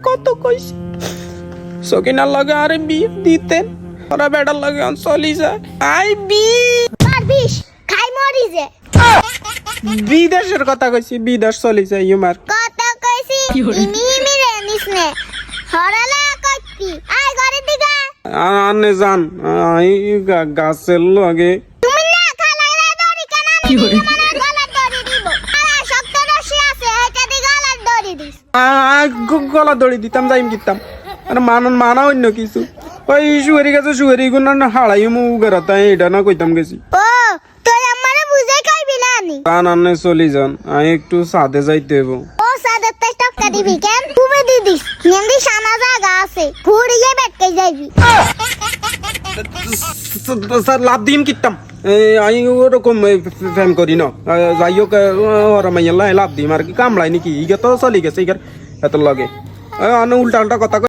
কত কইছি? সকিনার লগে আরে বিয়ে দিতেন। ওরা বেটার লগে অন চলি যায়। আই বি পারবিস খাই মরি যে। বিদেশের কথা কইছি বিদেশ চলি যায় ইউমার কত কইছি ইমি ইমি রে নিসনে হরালা কইতি আই ঘরে দিগা আনে যান আই গাছের লগে। তুমি না দড়ি কেন আমি তোমার গলার দড়ি দিব আর শক্ত রশি আছে এটা দি গলার দড়ি দিস আ- গ- গলা দড়ি দিতাম যাইম দিতাম আর মানন মানা অন্য কিছু। ওই শুয়ারি গেছে শুয়ারি গুণ হাড়াই মু গেরাতা এটা না কইতাম গেছি। ও তুই আমারে বুঝে খাইবি না নি? কান আনে চলি যান আমি একটু সাদে যাইতে হইব। ও সাদে দিবি কেন? তুমি দিদি নেন্দি সানা জায়গা আছে ঘুরিয়ে বেটকে যাইবি। স্যার লাভ দিম কিতাম আমি ওরকম ফেম করি ন যাই হোক ওরা মাইয়া লাভ দিম আর কি কামড়াই নাকি ইগে তো চলি গেছে ইগার এত লগে উল্টা উল্টা কথা কই